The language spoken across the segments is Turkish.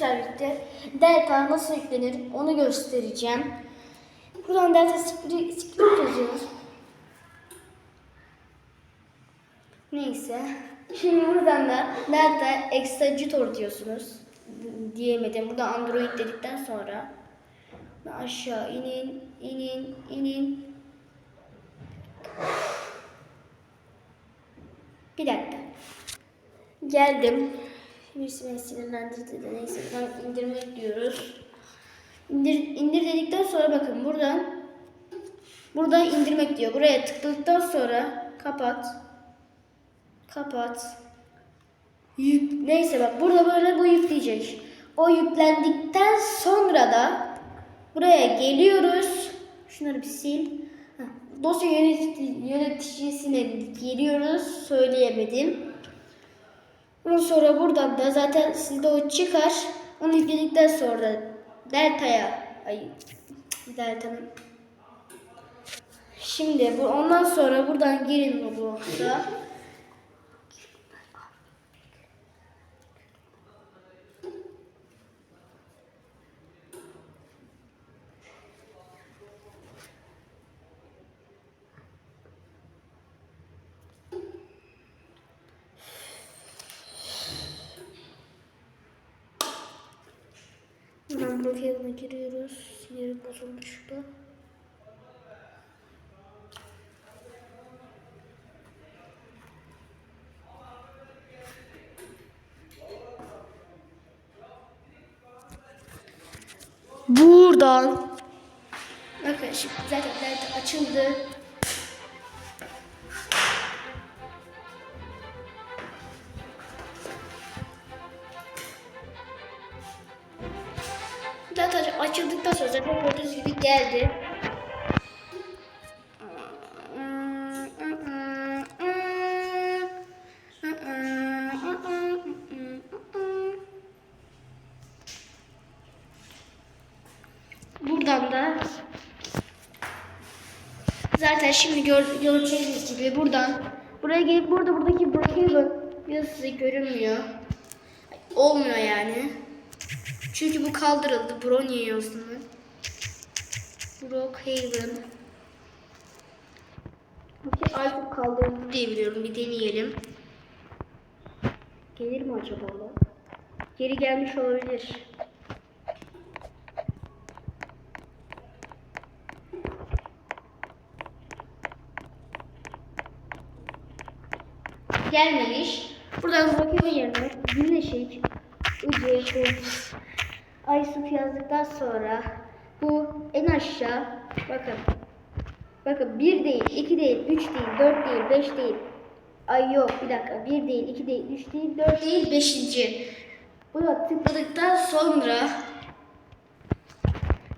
servisde delta nasıl yüklenir onu göstereceğim. Buradan delta script yazıyoruz. Neyse. Şimdi buradan da delta extragitor diyorsunuz. Diyemedim. Burada Android dedikten sonra aşağı inin, inin, inin. Bir dakika. Geldim. Birisi beni sinirlendirdi de neyse buradan indirmek diyoruz. İndir, indir dedikten sonra bakın buradan buradan indirmek diyor. Buraya tıkladıktan sonra kapat. Kapat. Yük, neyse bak burada böyle bu yükleyecek. O yüklendikten sonra da buraya geliyoruz. Şunları bir sil. Heh, Dosya yönetici, yöneticisine geliyoruz. Söyleyemedim. Ondan sonra buradan da zaten sizde o çıkar. Onu yükledikten sonra delta'ya ay delta'nın Şimdi bu ondan sonra buradan girin bu Buradan Bakın şimdi zaten açıldı. Şimdi gör, göreceğiniz gibi buradan buraya gelip burada buradaki Brookhaven yazısı görünmüyor. Olmuyor yani. Çünkü bu kaldırıldı. Yazdım ben. Brookhaven. Peki Alp kaldırıldı diye biliyorum. Bir deneyelim. Gelir mi acaba? Geri gelmiş olabilir. Gelmemiş. Buradan Brookhaven yerine Güneşik, Ücret, Aysup yazdıktan sonra bu en aşağı bakın. Bakın 1 değil, 2 değil, 3 değil, 4 değil, 5 değil. Ay yok bir dakika. 1 değil, 2 değil, 3 değil, 4 değil, 5. Buna tıkladıktan sonra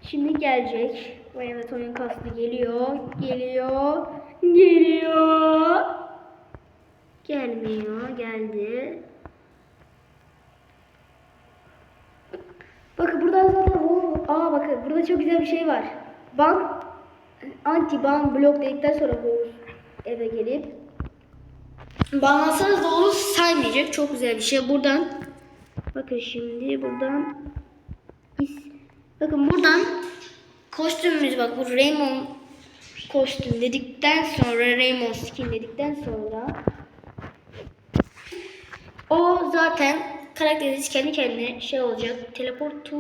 şimdi gelecek. Evet oyun kastı geliyor, geliyor, geliyor. Gelmiyor, geldi. Bakın burada zaten o aa bakın burada çok güzel bir şey var. Ban anti ban blok dedikten sonra bu eve gelip banlansanız da onu saymayacak. Çok güzel bir şey. Buradan bakın şimdi buradan bakın buradan kostümümüz bak bu Raymond kostüm dedikten sonra Raymond skin dedikten sonra o zaten karakteriniz kendi kendine şey olacak. Teleport to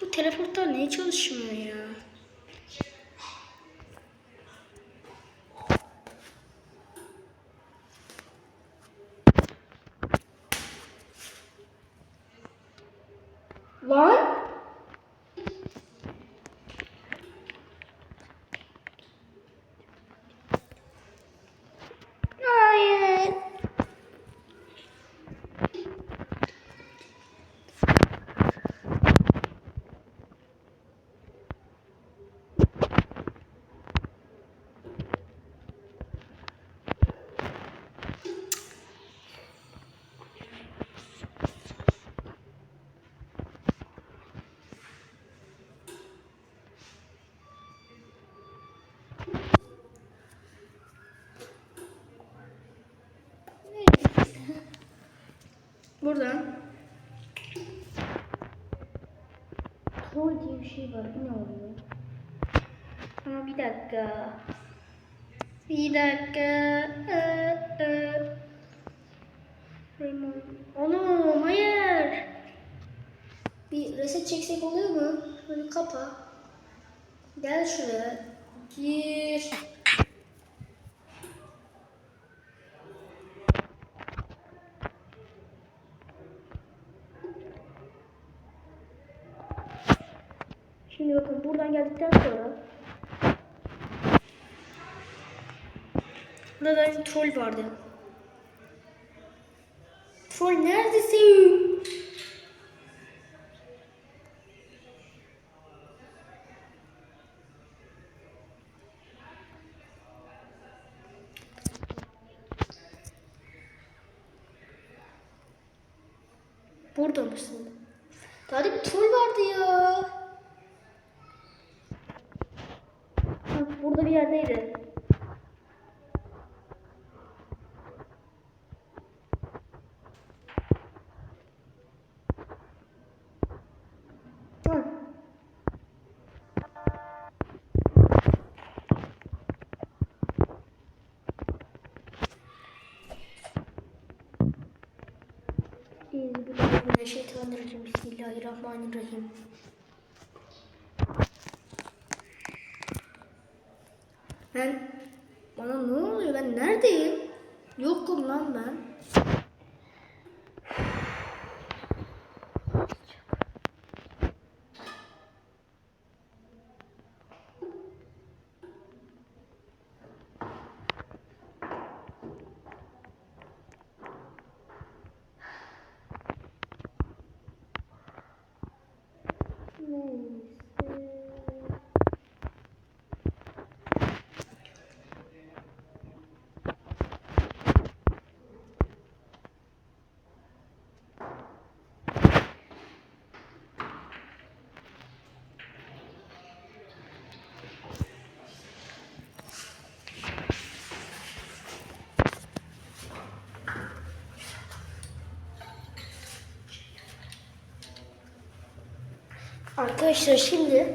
Bu teleportlar niye çalışmıyor ya? Buradan troll diye bir şey var. Ne oluyor? Ama bir dakika. Bir dakika. Ee, ee. Raymond. Oğlum hayır. Bir reset çeksek oluyor mu? Böyle kapa. Gel şuraya. Gir. Şimdi bakın buradan geldikten sonra Burada bir troll vardı. Troll neredesin? Burada mısın? Daha da bir troll vardı ya. Burada bir yerdeydi. Hı. Euzubillahimineşşeytanirracim. Bismillahirrahmanirrahim. Ben bana ne oluyor? Ben neredeyim? Yokum lan ben. Neyse. Arkadaşlar şimdi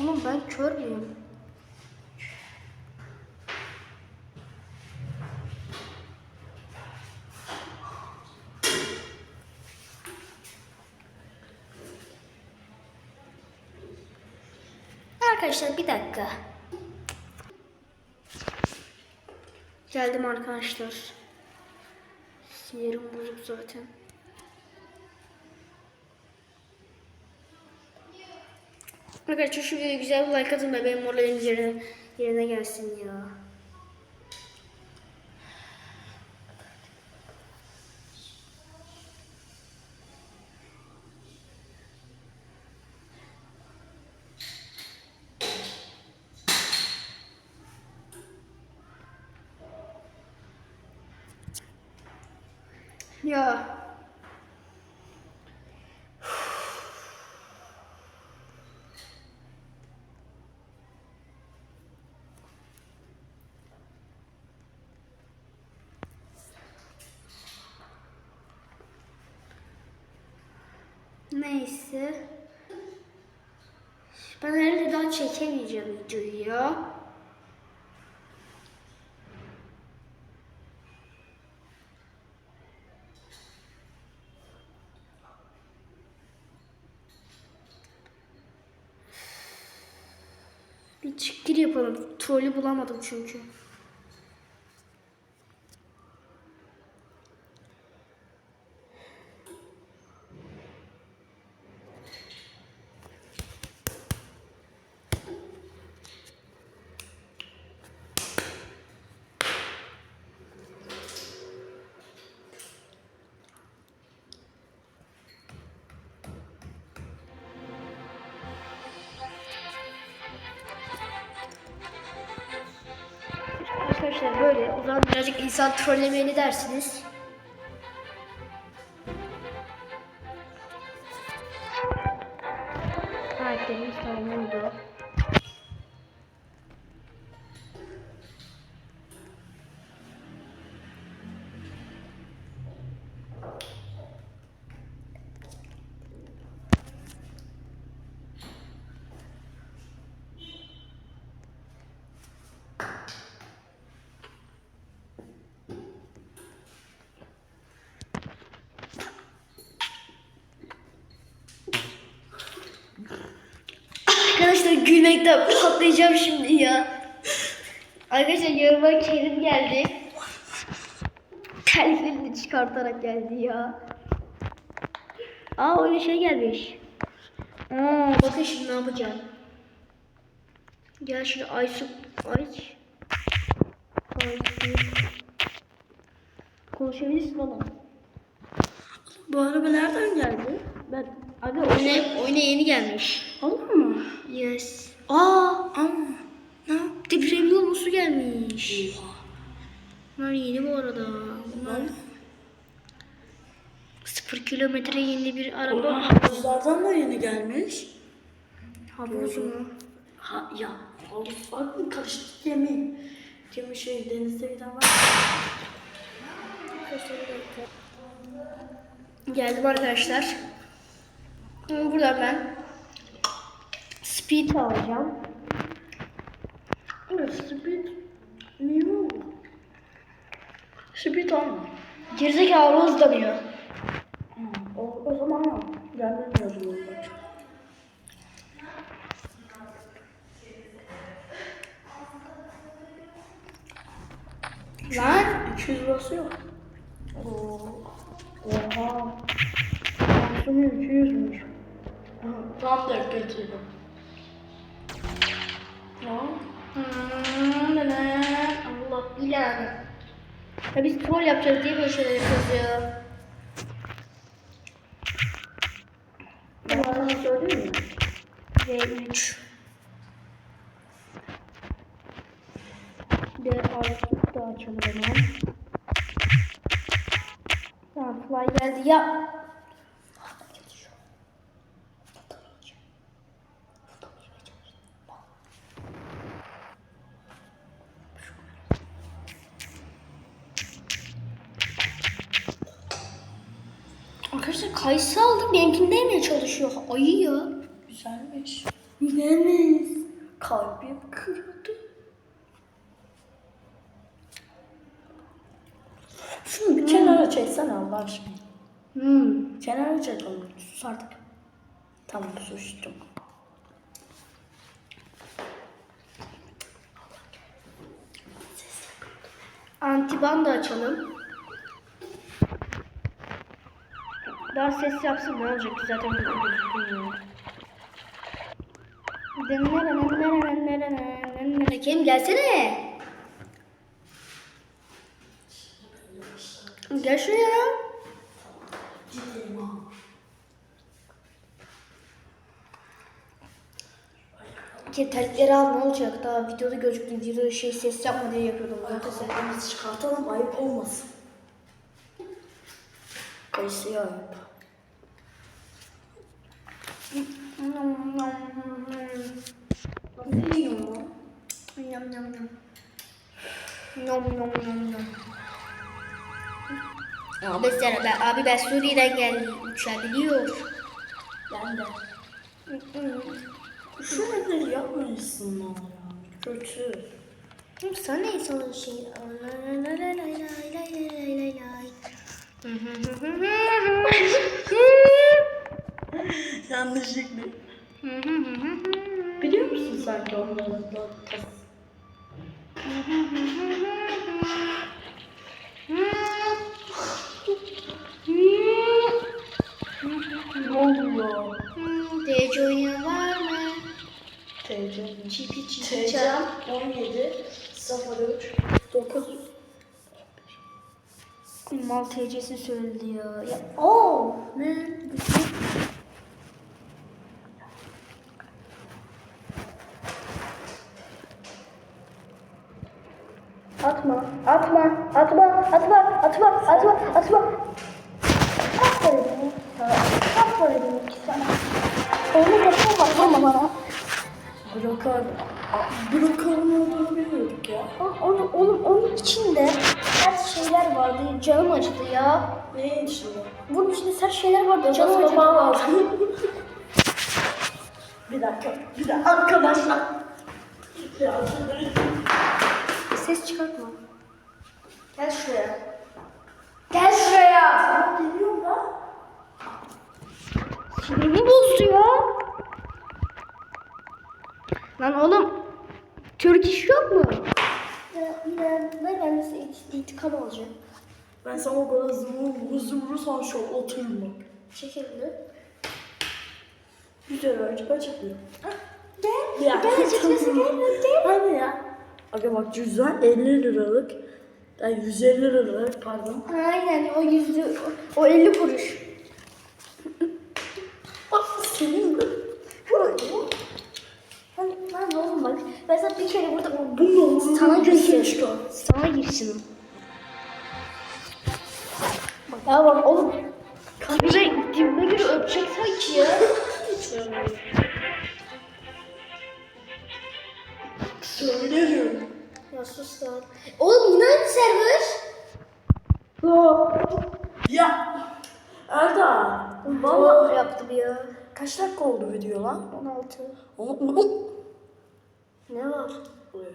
Oğlum ben kör müyüm? Arkadaşlar bir dakika. Geldim arkadaşlar. Sinirim bozuk zaten. Arkadaşlar şu videoya güzel bir like atın ve benim moralim yerine, yerine gelsin. Ya. Neyse. Ben herhalde daha çekemeyeceğim videoyu. Bir çıkgir yapalım. Trolü bulamadım çünkü. trollemeye ne dersiniz? Herkes tamamdır. Gülmekten patlayacağım şimdi ya. Arkadaşlar yanıma Kerim geldi. Telifini çıkartarak geldi ya. Aa öyle şey gelmiş. Aa bakın şimdi ne yapacağım. Gel şunu Aysu aç. Aysu. Konuşabilirsin oğlum. Bu araba nereden geldi? Ben Abi oyuna, oyuna yeni gelmiş. olur mu? Yes. Aa ama ne? Depremli olması gelmiş. Bunlar yeni bu arada. Bunlar sıfır kilometre yeni bir araba. Oha, havuzlardan da yeni gelmiş. Havuz mu? Ha ya havuz var mı? Karışık gemi. Gemi şey denizde giden var. Geldim arkadaşlar. Buradan ben speed alacağım. Evet speed. O? Speed alma. Gerizekalı hızlanıyor. Hı, O, o zaman al. Gelmemiyoruz burada. Lan 200 basıyor. Oo. Oha. Maksimum 200'müş. Tam da getirdim. Allah bilen. Ya biz troll yapacağız diye böyle şeyler yapıyoruz ya. Sana söyleyeyim mi? V3 D6 da açalım hemen. Tamam fly geldi ya. Arkadaşlar kayısı aldım benimkini değmeye çalışıyor. Ayı ya. Güzelmiş. Güzelmiş. Kalbim kırıldı. Şunu bir kenara çeksene Allah aşkına. Hmm. Kenara çek onu. Sus artık. Tamam sustum. Antiban da açalım. Daha ses yapsın ne olacak ki zaten bir gözükmüyor. Kim gelsene. Gel şuraya. Ki terlikleri al ne olacak daha videoda gözüktü videoda şey ses yapma diye yapıyordum. Ayakkabımızı çıkartalım ayıp olmasın kayısıyor. Nasıl yiyor mu? Yum yum yum. Nom nom nom nom. Abi sen ben, abi ben Suriye'den geldim. Uçabiliyor. Ben de. Şu nedir yapma insanlar Kötü. Sana ne sana şey. Lay lay lay lay lay lay lay lay. Yanlışlıkla. Biliyor musun sanki onların tas- Ne oluyor? DC oynayan var mı? TC. Çipi çipi TC çap. 17 03 9 Mal TC'si söyledi ya. ya. Oo, ne? Atma, atma, atma, atma, atma, atma, atma. Aferin. Aferin sana. Onu bak, vurma. bana. Brokar. Brokarın olduğunu bilmiyorduk ya. Oğlum, oğlum onun içinde sert şeyler vardı. Canım acıdı ya. Neyin içinde? Bunun içinde sert şeyler vardı. Canım acıdı. lazım. bir dakika. Bir dakika. Arkadaşlar. Ses çıkartma. Gel şuraya. Gel şuraya. Geliyorum da. Sinirimi bozdu ya. Lan oğlum. Türk iş yok mu? Ver ben intikam alacağım. Ben sana o kadar zımur son şov oturma. Çek elini. Güzel öğrenci açıklıyor. Gel. Ya. Gel açıkçası gel. Gel. Hadi ya. Aga bak cüzdan 50 liralık. Yani 150 liralık pardon. Aynen o yüzde o 50 kuruş. Ah senin de. Burayı. Lan, lan oğlum bak ben sana bir kere burada Bununla sana gözünü girsin. Sana girsin. Ya bak oğlum. Dibime, dibime göre öpecek sanki ya. Söylerim. ya sus lan. Oğlum yine aynı server. Ya. Erda. Vallahi yaptım ya. Kaç dakika oldu video lan? 16. Onu Ne var?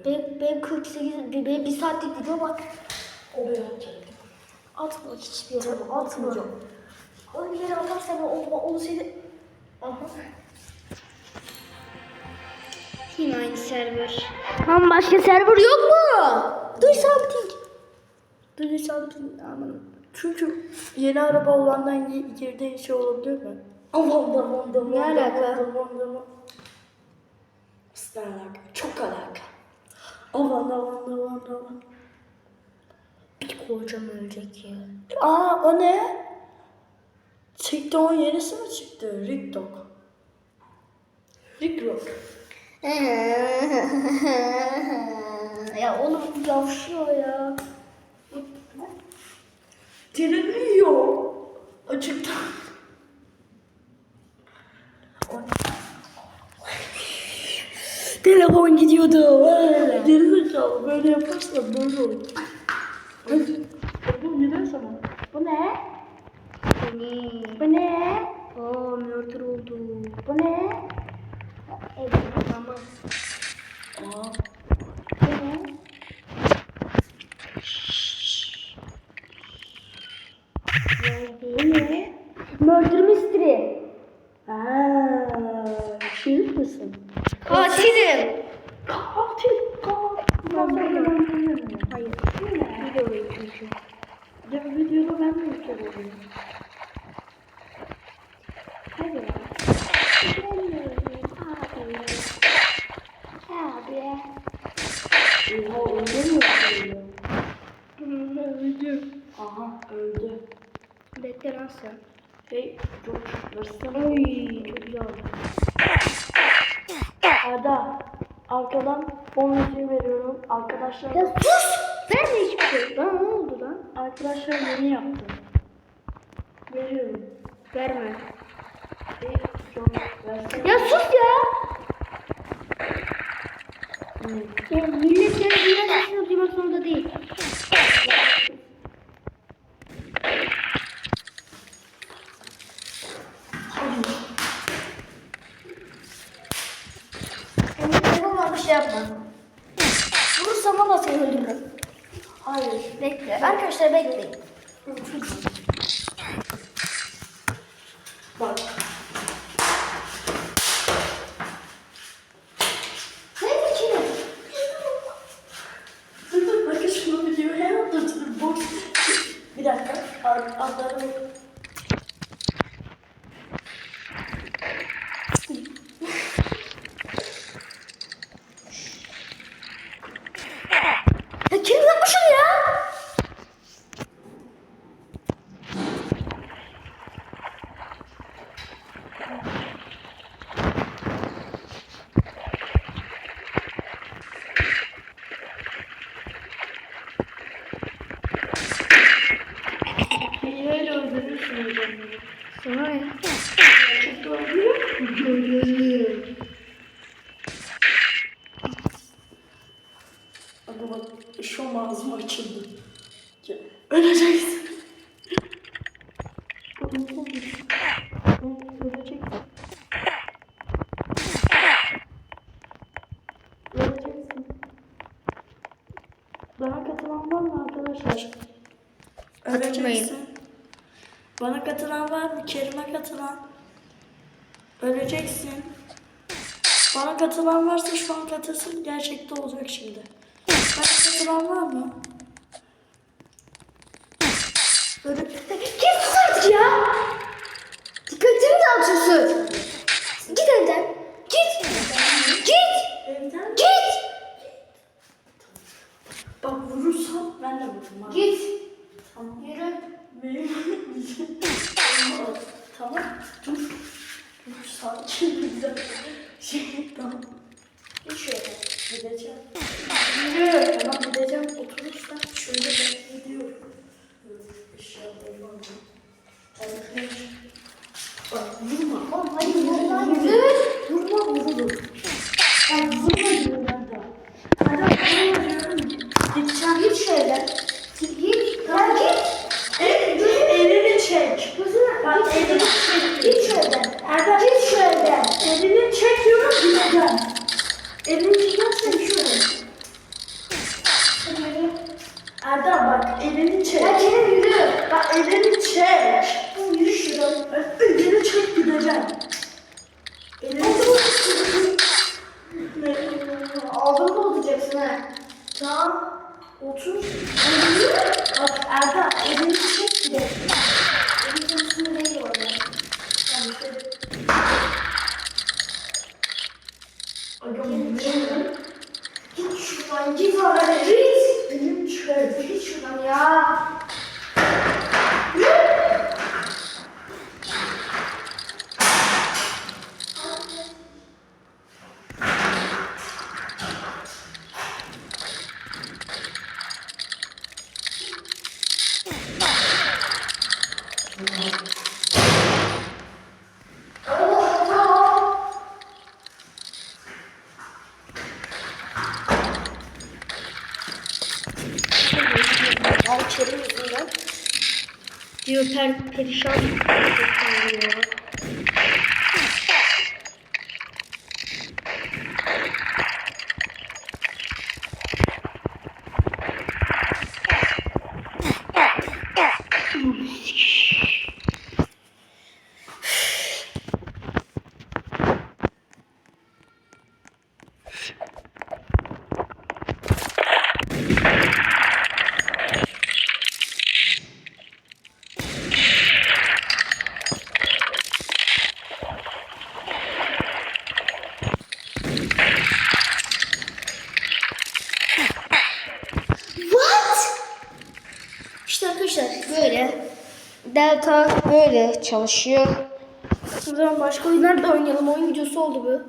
Benim, benim 48, benim bir saatlik video var. Oraya atacağım. Atma hiçbir yere atma. O bir yere atarsan o, o, o seni... Aha. Yine aynı server. Lan başka server yok mu? Do something. Do something. Aman. Çünkü yeni araba olandan gi- girdiği şey olabilir mi? Aman da aman da Ne alaka? aman da, aman ne alaka? Çok alaka. Aman aman aman aman. Bir kocam ölecek ya. Aa o ne? TikTok'un yenisi mi çıktı? TikTok. TikTok. ya oğlum yavşıyor ya. Telefon gidiyordu. Gerizekalı böyle yaparsan böyle olur. 10 için veriyorum. Arkadaşlar... Ya sus! Ben de hiçbir şey... Lan ne oldu lan? Arkadaşlar yeni yaptım. Veriyorum. Verme. Ya sus ya! Ya millet seni Vurursam valla seni öldürürüm. Hayır. Bekle. Arkadaşlar bekleyin. Bak. Ne için? Dur dur bakın şunu videoyu hem atlatırım. Boş. Bir dakika. Ad, adlarımı Ya kim yapmış onu ya? hileyle onları. Sana ne? Çok öldürüyor. Görelim. katılmayın. Öleceksin. Bana katılan var mı? Kerim'e katılan. Öleceksin. Bana katılan katılsın. Gerçekte olacak şimdi. Bana katılan var mı? Öyle... Git sus artık ya. Dikkatimi dağıtıyorsun. Git evden. Git. Git. Git. bak vurursan ben de vururum. Git. Tamam. Yürü. Tamam. Dur. Dur sakin bir dakika. Şey tamam. Git şöyle. Gideceğim. Yürü. Tamam gideceğim. Oturursan şöyle ben gidiyorum. Eşyalarımı alayım. Tamam. Bak vurma. Oğlum hadi yürü lan yürü. Vurma vururum. Bak vurma diyorum ben de. Hadi vurma diyorum. Gideceğim. Git şöyle. Git. Ya git. El, elini çek. Gözüne. Bak Git. elini çek. Git şöyle. Erdem. Git şöyle. Elini çekiyorum gideceğim. Elini çekersen şöyle. Hadi yürü. Erdem bak elini çek. Ya Kerem yürü. Bak elini çek. Yürü şuradan. Elini çek gideceğim. Elini Ne? Ağzını bozacaksın ha. Tamam. Otur. Bak Erdem elini çek gidelim. Benim konusunda değil orada. Tamam, şöyle. Aga, Git. Git şuradan. Git oraya. Git. Elim çek. Git şuradan ya. Al Kerim yüzünden. Diyor per perişan. diyor. What? İşte arkadaşlar böyle. Delta böyle çalışıyor. Zaman başka oyunlar da oynayalım. Oyun videosu oldu bu.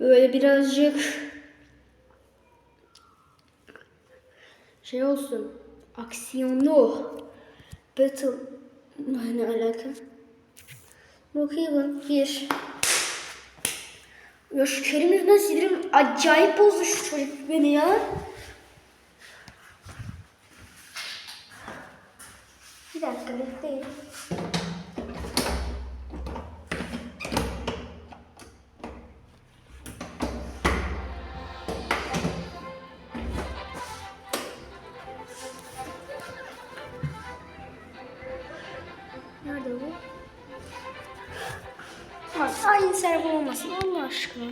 Böyle birazcık şey olsun. Aksiyonlu. Battle ne alaka? Brookhaven 1 ya şu Kerim yüzünden sinirim acayip bozdu şu çocuk beni ya. Dakika bekleyin. Nerede bu? Bak aynı server olmasın Allah aşkına.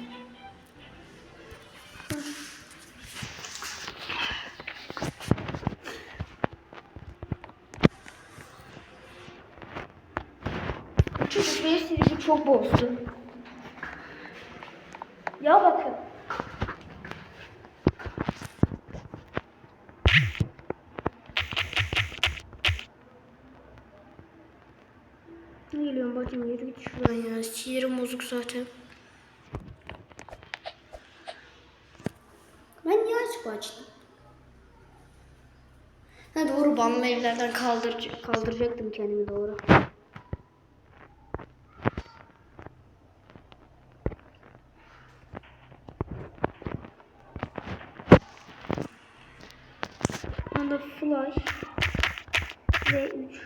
Çocuk benim sinirimi çok bozdu. Ya bakın. Ne geliyorum bakayım yürü git şuradan ya. Sinirim bozuk zaten. Ben niye açık açtım? Ha doğru banlı evlerden kaldır kaldıracaktım kendimi doğru. Anda flash V3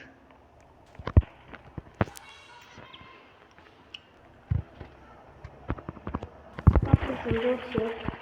Bakın dosya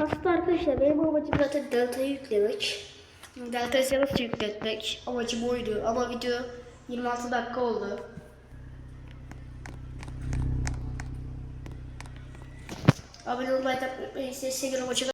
Aslında arkadaşlar benim amacım zaten Delta'yı yüklemek. Delta'yı nasıl yükletmek? Amacım oydu ama video 26 dakika oldu. Abone olmayı da unutmayın. Size seviyorum. Hoşçakalın.